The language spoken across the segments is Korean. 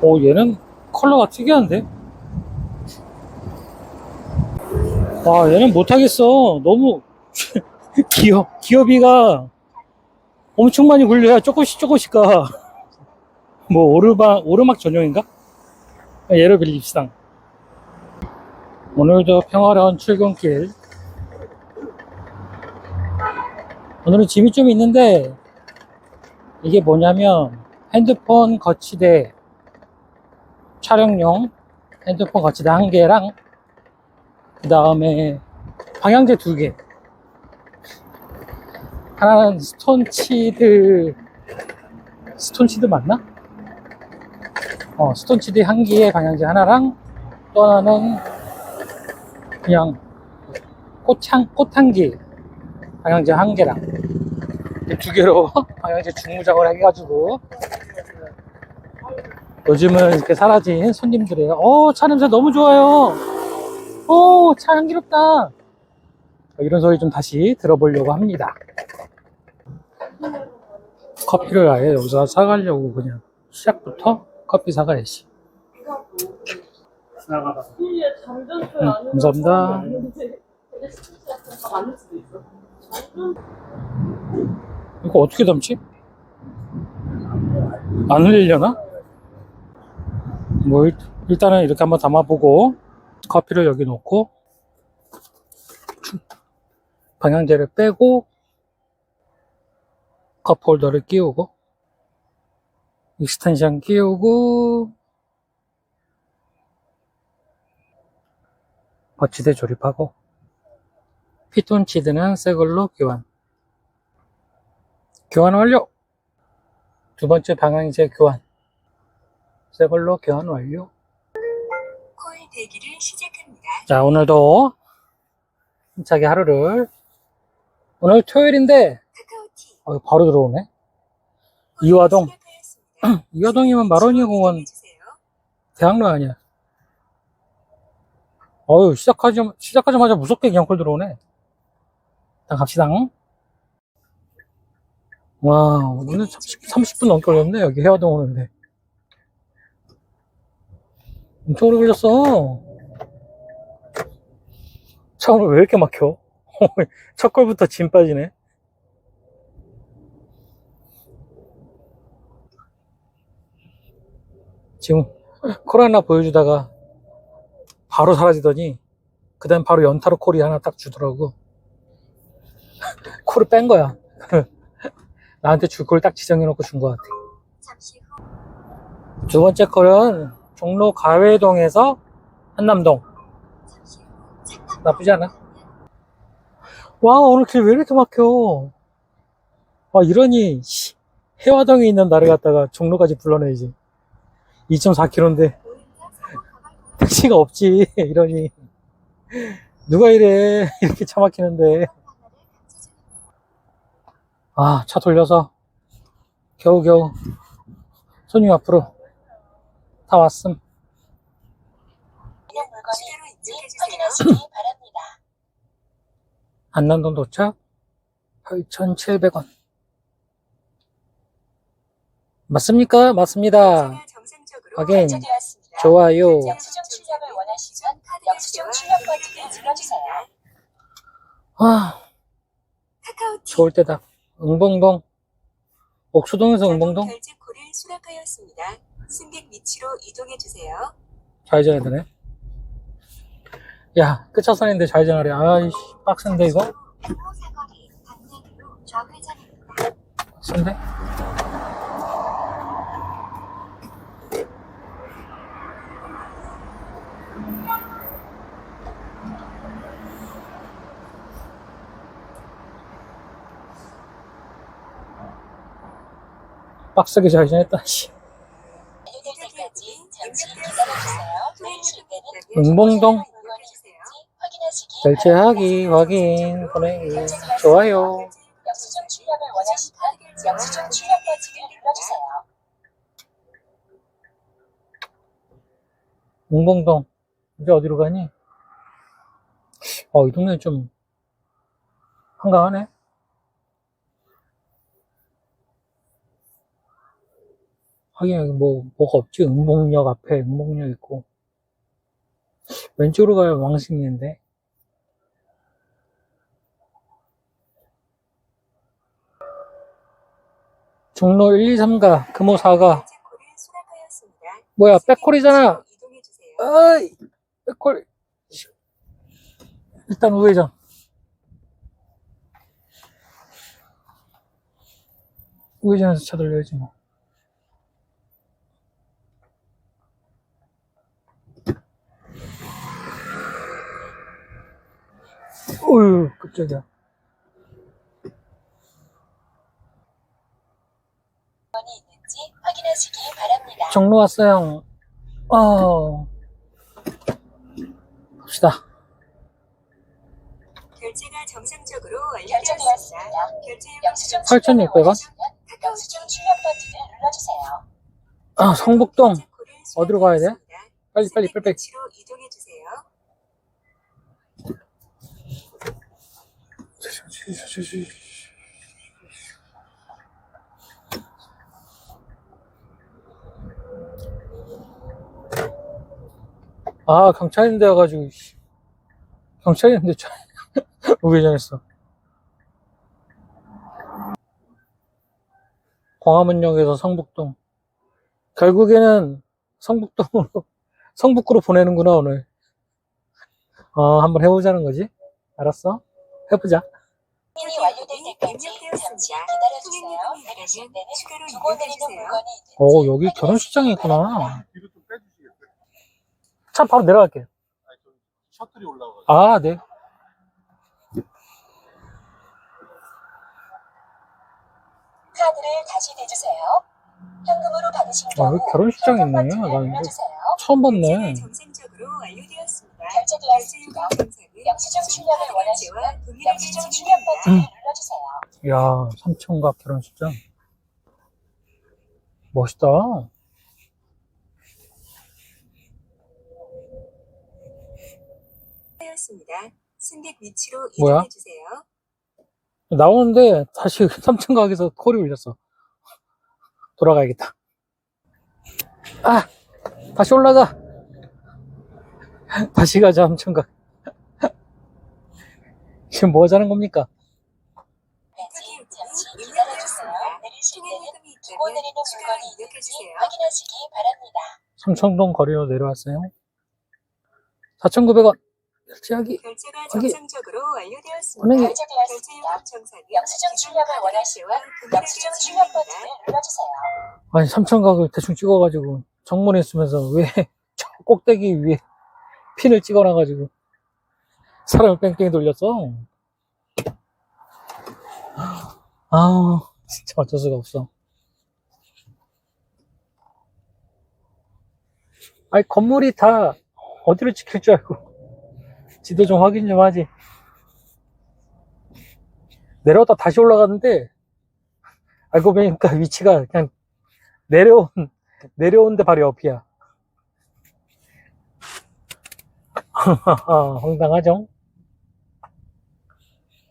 오, 얘는 컬러가 특이한데? 와, 얘는 못하겠어. 너무 기업, 기업이가 엄청 많이 굴려야 조금씩 조금씩 가. 뭐, 오르막, 오르막 전용인가? 얘를 빌립시다. 오늘도 평화로운 출근길. 오늘은 짐이 좀 있는데, 이게 뭐냐면, 핸드폰 거치대, 촬영용 핸드폰 거치대 한 개랑, 그 다음에 방향제 두 개. 하나는 스톤치드, 스톤치드 맞나? 어, 스톤치드 한 개에 방향제 하나랑 또 하나는 그냥 꽃향, 꽃향기 방향제 한 개랑. 이두 개로? 방향제 중무작을 해가지고 요즘은 이렇게 사라진 손님들의 어, 차 냄새 너무 좋아요. 오, 차 향기롭다. 이런 소리 좀 다시 들어보려고 합니다. 커피를 아예 여기서 사가려고 그냥 시작부터 커피 사가야지. 응, 감사합니다. 이거 어떻게 담지? 안 흘리려나? 뭐 일- 일단은 이렇게 한번 담아보고 커피를 여기 놓고 방향제를 빼고 컵 홀더를 끼우고 익스텐션 끼우고 거치대 조립하고 피톤치드는 새 걸로 교환. 교환 완료! 두 번째 방향제 교환 새 걸로 교환 완료 콜 대기를 시작합니다. 자 오늘도 힘차게 하루를 오늘 토요일인데 카카오티. 어, 바로 들어오네 이화동 시작하였습니다. 이화동이면 마로니아 공원 해주세요. 대학로 아니야. 어유 시작하자, 시작하자마자 무섭게 그냥 콜 들어오네. 일단 갑시다. 와, 오늘 30, 30분 넘게 걸렸네. 여기 해화동 오는데. 엄청 오래 걸렸어. 차 오늘 왜 이렇게 막혀? 첫 걸부터 짐 빠지네. 지금 코로나 보여주다가 바로 사라지더니 그 다음 바로 연타로 콜이 하나 딱 주더라고 콜을 뺀 거야 나한테 줄콜딱 지정해놓고 준것 같아 두 번째 콜은 종로 가회동에서 한남동. 나쁘지 않아. 와 오늘 길 왜 이렇게 막혀? 아 이러니 씨, 해화동에 있는 나를 갖다가 종로까지 불러내야지 2.4km인데 오른쪽 사고 가방으로 택시가 없지 이러니. 누가 이래? 이렇게 차 막히는데. 아 차 돌려서. 겨우겨우. 손님 앞으로 다 왔음 확인하시기 바랍니다. 안남동 도착 8,700원 맞습니까? 맞습니다 확인. 좋아요 영수증 출력을 원하시면 영수증 출력 버튼을 눌러주세요. 아 카카오티. 좋을 때다 응봉동 옥수동에서 응봉동 결제 콜을 수락하였습니다. 승객 위치로 이동해 주세요. 좌회전해야 되네 야 끝차선인데 좌회전하래 아이씨 빡센데 이거 방향으로 좌회전입니다. 빡센데 빡세게 좌회전했다 씨. 응봉동 결제하기 확인 보내기 좋아요. 웅봉동 이제 어디로 가니? 어 이 동네 좀 한가하네 하긴 뭐, 뭐가 없지? 응목역 앞에 응목역 있고. 왼쪽으로 가야 왕십리인데. 종로 1, 2, 3가, 금호 4가. 결제코를 수락하였습니다. 뭐야, 주세요. 아이, 백골. 일단 우회전. 우회전해서 차 돌려야지 뭐. 어휴, 깜짝이야. 번이 있는지 확인하시기 바랍니다. 정로 왔어요. 어. 갑시다. 결제가 정상적으로. 완료되었습니다. 결제 영수증 8,600원? 영수증 출력 버튼을 눌러주세요. 아, 성북동. 어디로 가야 돼? 빨리, 빨리, 빨리, 빨리. 위치로 이동해 주세요. 아, 경찰인데 와가지고, 씨. 경찰인데, 차, 우회전했어. 광화문역에서 성북동. 결국에는 성북동으로, 성북구로 보내는구나, 오늘. 어, 한번 해보자는 거지? 알았어? 해보자. 오, 여기 확인하시기 결혼식장이. 있구나. 뒤로 좀 빼주시겠어요? 차 바로 내려갈게. 아니, 좀 셔틀이 올라가가지고. 아, 네. 카드를 다시 대주세요. 현금으로 받으신 아, 경우 여기 결혼식장 현금 있네. 나 이거. 처음 봤네. 정상은 영수증 출력을 원하시면 영수증 출력. 버튼을 눌러주세요. 야, 삼청각 결혼식장. 멋있다. 승객 위치로 뭐야? 이동해 주세요. 나오는데 다시 삼청각에서 콜이 울렸어. 돌아가야겠다. 아, 다시 올라가. 다시 가자, 삼청각. 지금 뭐 하자는 겁니까? 삼청동 거리로 내려왔어요. 4,900원. 결제하기. 결제가 여기. 정상적으로 완료되었습니다. 은행에 결제되었습니다. 결제 요금 정상은 영수증 출력을 원하시면 영수증 동일하게 출력 진행됩니다. 버튼을 눌러주세요. 아니, 삼청각을 대충 찍어가지고 정문에 있으면서 왜 저 꼭대기 위에 핀을 찍어놔가지고 사람을 뺑뺑이 돌렸어? 아, 진짜 어쩔 수가 없어. 아니, 건물이 다 어디로 찍힐 줄 알고. 지도 좀 확인 좀 하지. 내려왔다 다시 올라갔는데, 알고 보니까 위치가 그냥 내려온, 내려온 데 바로 옆이야. 황당하죠?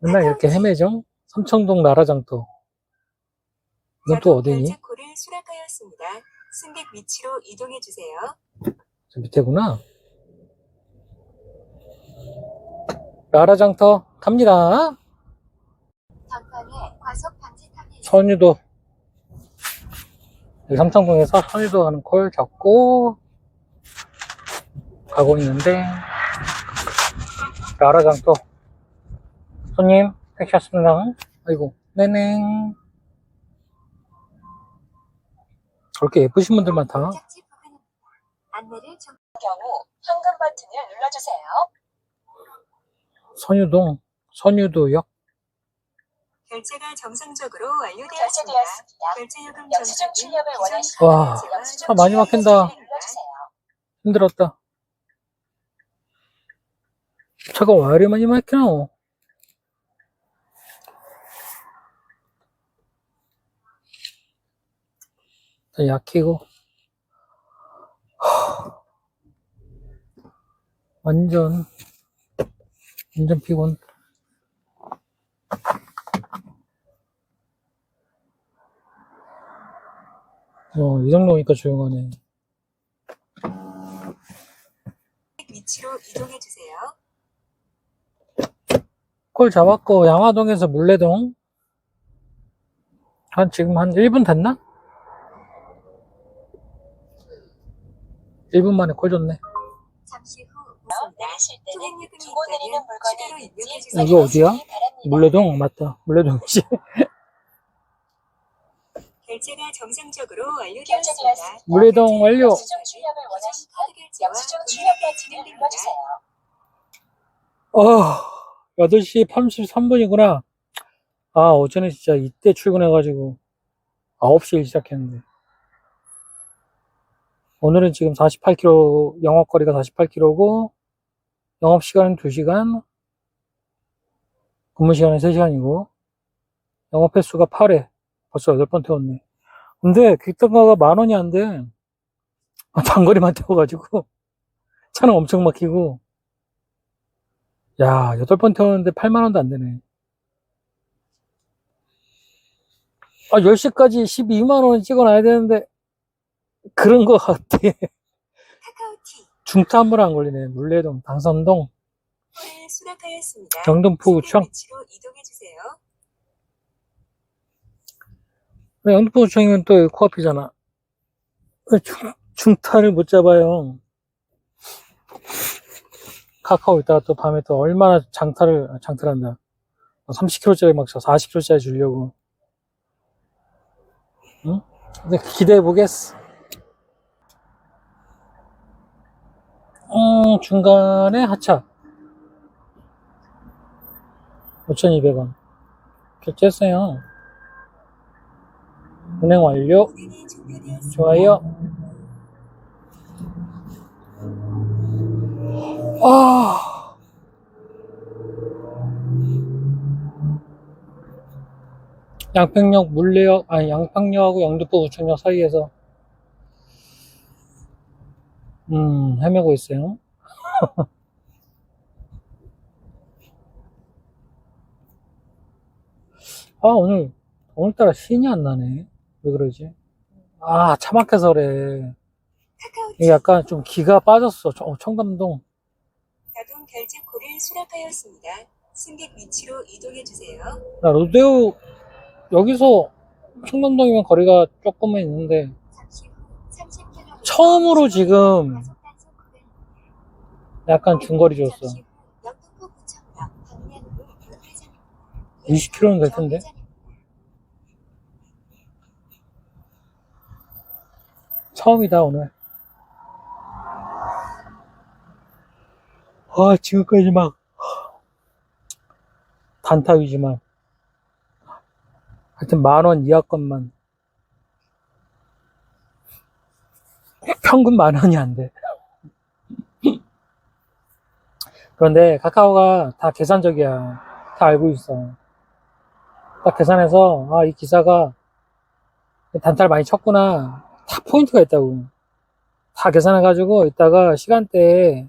맨날 이렇게 헤매죠? 삼청동 나라장터. 이건 또 어디니? 수락하였습니다. 승객 위치로 이동해 주세요. 저 밑에구나. 나라장터 갑니다. 전방에 과속 방지 탑이 선유도. 여기 삼청동에서 선유도 가는 콜 잡고 가고 있는데 나라장터 손님 택시 왔습니다. 아이고 네네. 그렇게 예쁘신 분들 많다. 안내를 좀 경우 현금 버튼을 눌러주세요. 선유동 선유도역 결제가 정상적으로 완료되었습니다. 결제요금 영수증 출력을 원하시면 와, 차 많이 막힌다. 힘들었다. 차가 왜 이리 많이? 일단 약히고 하, 완전 완전 피곤. 어, 이 정도니까 조용하네. 위치로 이동해 주세요. 콜 잡았고, 양화동에서 물레동. 한, 지금 한 1분 됐나? 1분 만에 콜 줬네. 잠시 후 내리실 때는 통행요금이 두고 내리는 있다면 물건이 추가로 있는지 입력해 주세요. 여기 어디야? 물레동, 맞다. 물레동이지. 결제가 정상적으로 완료되었습니다. 되었습니다. 물레동 완료. 영수증 출력을 원하시면 영수증 출력 버튼을 눌러주세요. 어, 8시 33분이구나. 아, 어제는 진짜 이때 출근해가지고 9시에 시작했는데. 오늘은 지금 48km, 영업거리가 48km고, 영업시간은 2시간, 근무시간은 3시간이고, 영업 횟수가 8회. 벌써 8번 태웠네. 근데 귓등가가 만 원이 안 돼. 아, 장거리만 태워가지고, 차는 엄청 막히고, 야, 여덟 번 태웠는데 8만 원도 안 되네. 아, 10시까지 12만 원 찍어놔야 되는데, 그런 거 같아. 카카오티 중타 한번안 걸리네. 물레동. 위치로 이동해 주세요. 영등포구청이면 또 코앞이잖아. 왜 중, 중타를 못 잡아요. 카카오 있다가 또 밤에 또 얼마나 장타를, 아, 장타를 한다. 30kg짜리 막 40kg짜리 주려고. 응? 근데 기대해 보겠어. 음, 중간에 하차. 5,200원. 결제했어요. 은행 완료. 좋아요. 아. 양평역 물레역 아니 양평역하고 영등포 우천역 사이에서 음 헤매고 있어요. 아 오늘 오늘따라 신이 안 나네. 왜 그러지? 아 차 막혀서 그래. 이게 약간 좀 기가 빠졌어. 청- 청담동. 자동 결제 콜을 수락하였습니다. 승객 위치로 이동해 주세요. 나 로데오 여기서 청담동이면 거리가 조금은 있는데 잠시 후 30km 처음으로 지금 약간 중거리 줬어. 20km 는 될 텐데. 처음이다 오늘. 아 지금까지 막 단타 위주만. 하여튼 만 원 이하 것만. 평균 만 원이 안 돼. 그런데 카카오가 다 계산적이야. 다 알고 있어. 딱 계산해서, 아, 이 기사가 단타를 많이 쳤구나. 다 포인트가 있다고. 다 계산해가지고, 이따가 시간대에,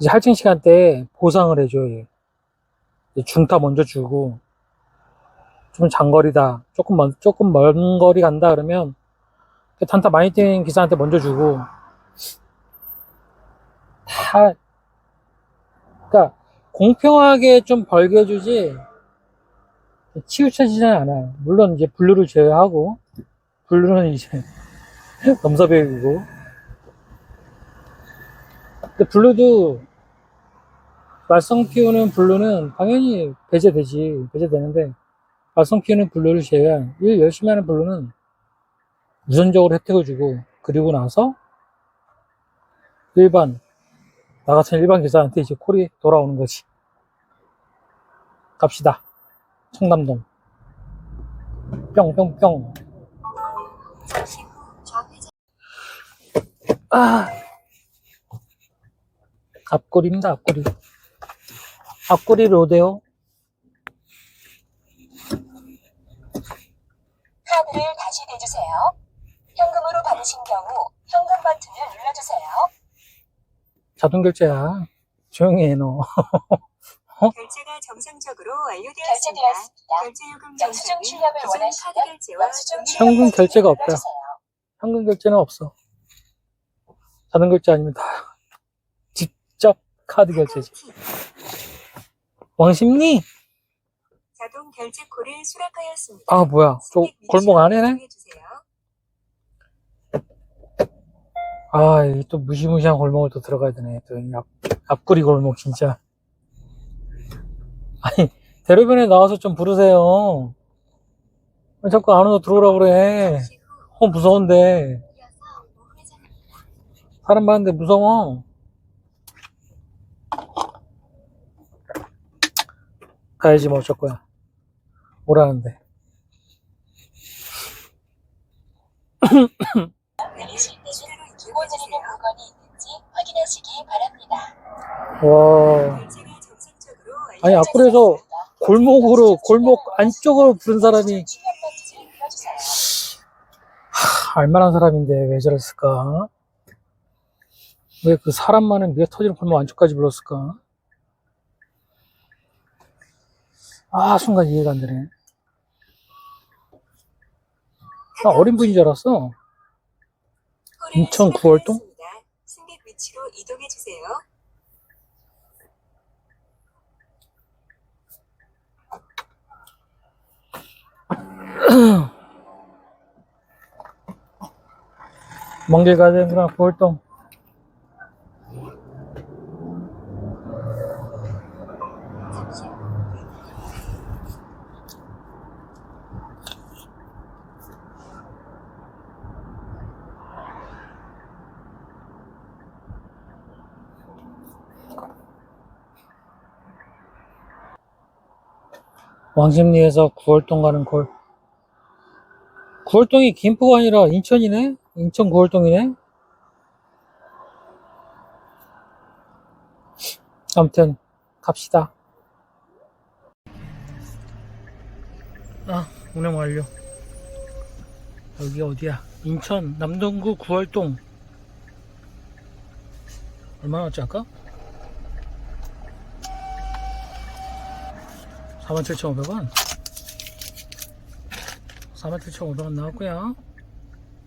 이제 할증 시간대에 보상을 해줘요. 중타 먼저 주고, 좀 장거리다. 조금 먼, 조금 먼 거리 간다 그러면, 그 단타 많이 뛴 기사한테 먼저 주고, 다, 그러니까 공평하게 좀 벌게 해주지 치우쳐지지 않아요. 물론 이제 블루를 제외하고 블루는 이제 넘사벽이고 근데 블루도 말썽 피우는 블루는 당연히 배제되지 배제되는데 말썽 피우는 블루를 제외한 일 열심히 하는 블루는 우선적으로 혜택을 주고 그리고 나서 일반 나 같은 일반 기사한테 이제 콜이 돌아오는 거지. 갑시다. 청담동. 뿅뿅뿅. 아. 앞골입니다, 앞골이. 앞골이 로데오. 카드를 다시 대주세요. 현금으로 받으신 경우 현금 버튼을 눌러주세요. 자동 결제야. 조용히 해, 너. 어? 결제가 정상적으로 완료되었습니다. 결제되었습니다. 결제 요금 영수증 정산은 출력을 원하시면 카드 결제와 영수증 동일한 현금 결제가 없다. 눌러주세요. 현금 결제는 없어. 자동 결제 아니면 다 직접 카드 결제지. 왕십리? 자동 결제코를 수락하였습니다. 아, 뭐야. 저 골목 안에네? 아, 이또 무시무시한 골목을 또 들어가야 되네. 또 앞, 앞구리 골목, 진짜. 아니, 대로변에 나와서 좀 부르세요. 왜 자꾸 안으로 들어오라 그래. 어, 무서운데. 사람 많은데 무서워. 가야지 뭐 어쩔 거야. 오라는데. 내리실 때는 두고 드리는 물건이 있는지 확인하시기 바랍니다. 와. 아니. 앞구리에서 골목으로, 골목 안쪽으로 부른 사람이. 알만한 사람인데 왜 저랬을까? 왜 그 사람 많은 미어 터지는 골목 안쪽까지 불렀을까? 아, 순간 이해가 안 되네. 나 어린 분인 줄 알았어. 인천 구월동? 수락하였습니다. 승객 위치로 이동해 주세요. 먼길 가야 되는구나, 구월동. 왕십리에서 구월동 가는 골. 구월동이 김포가 아니라 인천이네? 인천 구월동이네? 아무튼, 갑시다. 아, 운행 완료. 여기 어디야? 인천 남동구 구월동. 얼마나 왔지, 아까? 47,500원. 47,500원 나왔고요.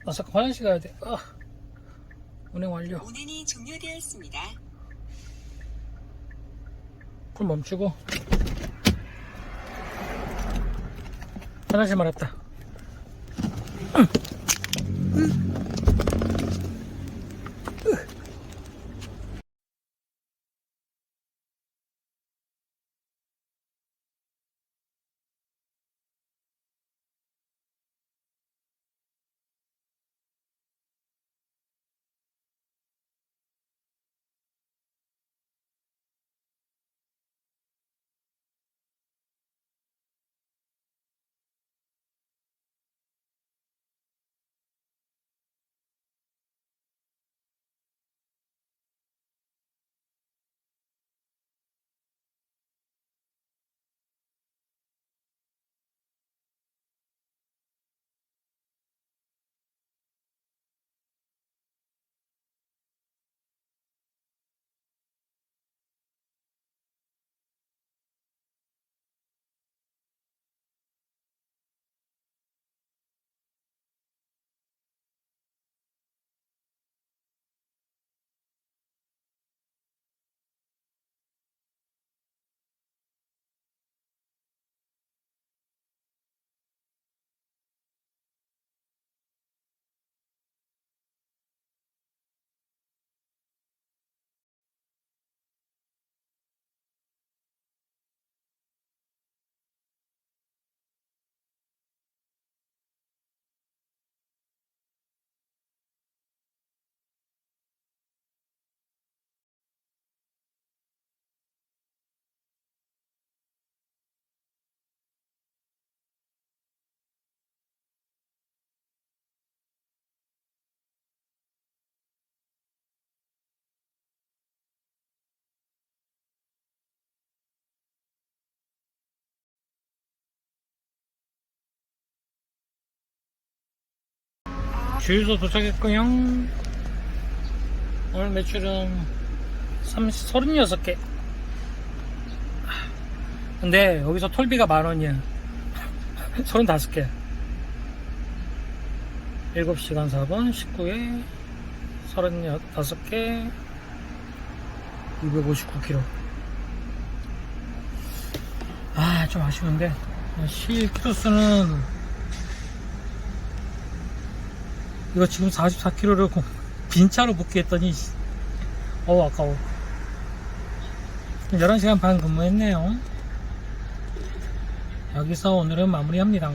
아, 잠깐 화장실 가야 돼. 아, 운행 완료. 운행이 종료되었습니다. 풀 멈추고. 화장실 말았다. 주유소 도착했고요. 오늘 매출은 30, 36개. 근데 여기서 톨비가 만 원이야. 35개. 7시간 4분, 19에 35개, 259km. 아, 좀 아쉬운데. 실크로스는 이거 지금 44km를 빈차로 복귀했더니 어우 아까워. 11시간 반 근무했네요. 여기서 오늘은 마무리합니다